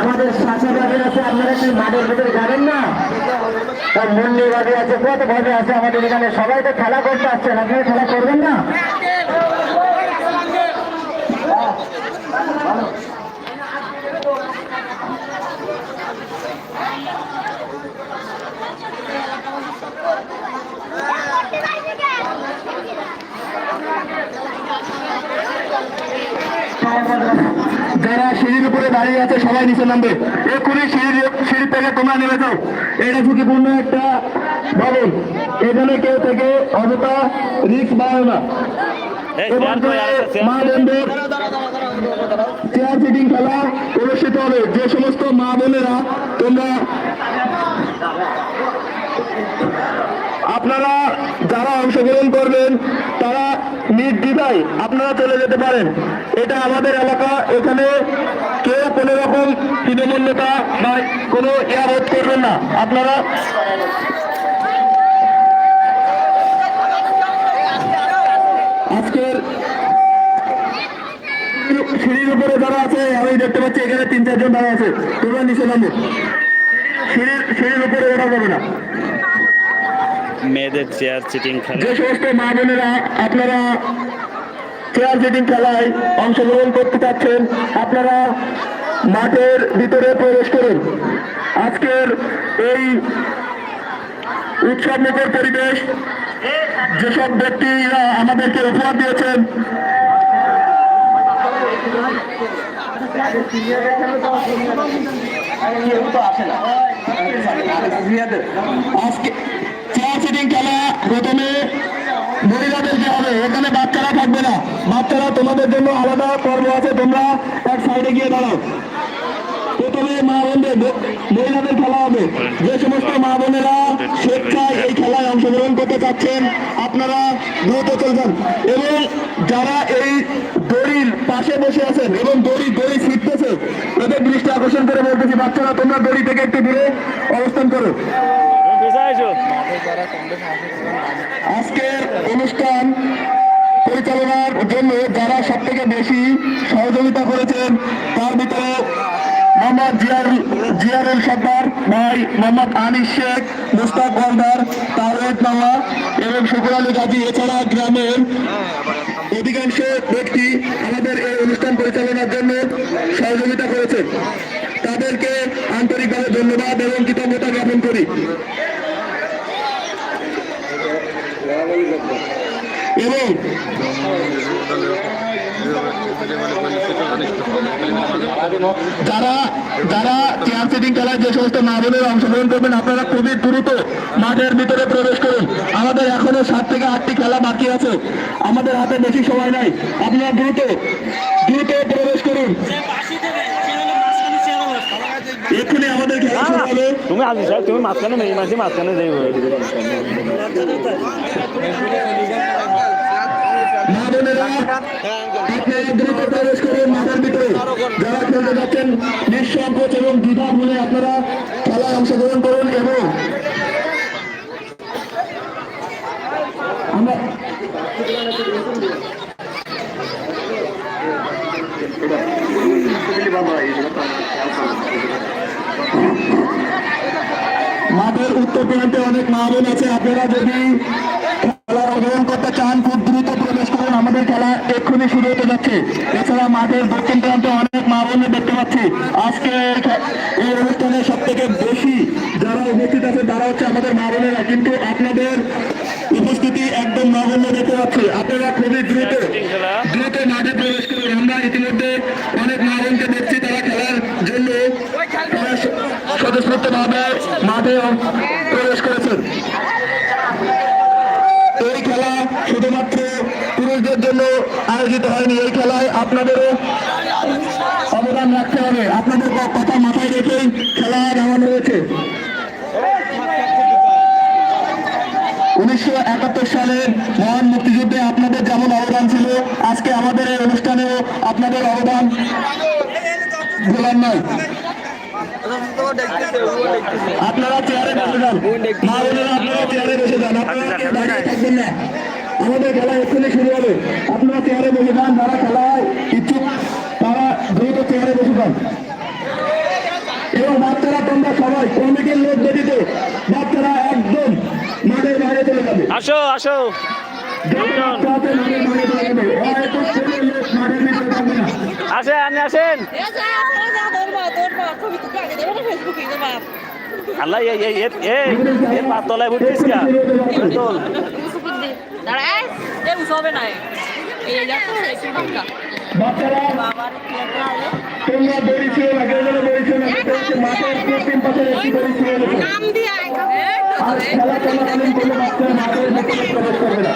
আমাদের শাসনবাদী আছে, আপনারা কি মাঠের ভিতরে যাবেন না? তার মন্দির মন্দিরবাদী আছে, কত ভাবে আছে আমাদের এখানে? সবাই তো খেলা করতে আসছেন আপনারা খেলা করবেন না? যারা দাঁড়িয়ে আছে সবাই নিচে নামবে। এক্ষুনি সিঁড়ি সিঁড়ি থেকে তোমরা নেমে যাও। এটা ঝুঁকিপূর্ণ একটা ভবন। এখানে কেউ থেকে অযথা রিস্ক বাড়ায় না। এই এবং চেয়ার কই আছে, চেয়ার? মা বোনদের চেয়ার সিটিং খেলা অনুষ্ঠিত হবে। যে সমস্ত মা বোনেরা তোমরা আপনারা যারা অংশগ্রহণ করবেন নির্দ্বিধায় আপনারা চলে যেতে পারেন। এটা আমাদের এলাকা, এখানে কেউ কোনো রকম তৃণমূল নেতা বা কোনো এয়ারোধ করবেন না। আপনারা আজকের সিঁড়ির উপরে যারা আছে, আমি দেখতে পাচ্ছি এখানে তিন, চারজন দাঁড়া আছে। তোমরা নিচে নামো। সিঁড়ির সিঁড়ির উপরে ওঠা যাবে না। মেয়েদের চেয়ার চিটিং খেলা। যে সমস্ত মা বোনেরা, আপনারা চেয়ার সিটিং খেলায় অংশগ্রহণ করতে চাচ্ছেন, আপনারা মাঠের ভিতরে প্রবেশ করুন। আজকের এই উৎসব মুখর পরিবেশ, যেসব ব্যক্তিরা আমাদেরকে উপহার দিয়েছেন, আজকে খেলা প্রথমে মহিলাদেরকে হবে, এখানে বাচ্চারা থাকবে না। বাচ্চারা তোমাদের জন্য আলাদা পর্ব আছে, তোমরা এক সাইডে গিয়ে দাঁড়াও। প্রথমে মা বোনদের মহিলাদের খেলা হবে। যে সমস্ত মা বোনেরা স্বেচ্ছায় এই খেলায় অংশগ্রহণ করতে চাচ্ছেন, আপনারা দ্রুত চলবেন এবং যারা এই দড়ির পাশে বসে আছেন এবং দড়ি দড়ি ছিটতেছে তাদের দৃষ্টি আকর্ষণ করে বলতেছি, বাচ্চারা তোমরা দড়ি থেকে একটু দূরে অবস্থান করো। আজকের অনুষ্ঠান পরিচালনার জন্য যারা সব থেকে বেশি সহযোগিতা করেছেন, তার ভিতরে মোহাম্মদ জিয়ার জিয়ারুল সর্দার ভাই মোহাম্মদ আনিস শেখ, মুস্তাক হলদার তারেক মামা এবং শুকুর আলী গাজী, এছাড়া গ্রামের অধিকাংশ ব্যক্তি আমাদের এই অনুষ্ঠান পরিচালনার জন্য সহযোগিতা করেছেন তাদেরকে আন্তরিকভাবে ধন্যবাদ এবং কৃতজ্ঞতা জ্ঞাপন করি এবং যারা যারা চেয়ার সিটিং খেলায় যে সমস্ত মা বোনেরা অংশগ্রহণ করবেন আপনারা খুবই দ্রুত মাঠের ভিতরে প্রবেশ করুন। আমাদের এখনও সাত থেকে আটটি খেলা বাকি আছে। আমাদের হাতে বেশি সময় নাই। আপনারা দ্রুত দ্রুত প্রবেশ করুন। এক্ষুনি আমাদের খেলা শুরু হবে তুমি আসি স্যার তুমি মাঝখানে মেয়ে মাঝে মাঝখানে যাইব মাঠের অংশগ্রহণ করুন এবং উত্তর প্রান্তে অনেক মা বোন আছে। আপনারা যদি খেলার অংশগ্রহণ করতে চান, খুব দ্রুত আমাদের খেলা এক্ষুনি শুরু হতে যাচ্ছে। এছাড়া মাঠের দক্ষিণ প্রান্তে অনেক মা বোনের দেখতে পাচ্ছি। আজকে এই অনুষ্ঠানে সব থেকে বেশি যারা উপস্থিত আছে তারা হচ্ছে আমাদের মা বোনেরা। কিন্তু আপনাদের উপস্থিতি একদম নগণ্য দেখতে পাচ্ছি। আপনারা খুবই দ্রুত দ্রুত মাঠে প্রবেশ করুন। আমরা ইতিমধ্যে অনেক মা বোনকে দেখছি, তারা খেলার জন্য তারা স্বতঃস্ফূর্তভাবে মাঠে প্রবেশ করেছেন এই খেলা শুধুমাত্র পুরুষদের জন্য আয়োজিত হয়নি এই খেলায়। আপনাদেরও অবদান রাখতে হবে। আপনাদের কথা মাথায় রেখেই খেলা নামানো হয়েছে। উনিশশো একাত্তর সালের মহান মুক্তিযুদ্ধে আপনাদের যেমন অবদান ছিল, আজকে আমাদের এই অনুষ্ঠানেও আপনাদের অবদান ভোলার নয়। আপনারা চেয়ারে বসে যান। আপনারা চেয়ারে বসে যান। আপনারা থাকবেন না। আমাদের খেলা এক্ষুনি শুরু হবে। আপনারা চেয়ারে বসে যান যারা খেলায় ইচ্ছুক তারা দ্রুত চেয়ারে বসে যান। লোক ব্যতীত বাচ্চারা একদম মাঠের বাইরে চলে যাবে। আসো আসো। যত বাচ্চা আছে মাঠের বাইরে চলে যাবে লোক থাকবে না। আসেন আপনি আসেন। এ এ আল্লাহ পাতলায় কা তোল। দাঁড়ায় এ উসবে না এই যা তো একটু বাচ্চা বাচ্চারা বাবার কি একটা হলো তোমরা দড়ি ছিল না কেউ যেন দড়ি ছিল না মাঠের পশ্চিম পাশে একটি দড়ি ছিল নাম দিয়ে আর খেলা চলাকালীন কোনো বাচ্চা মাঠের ভিতরে প্রবেশ করবে না।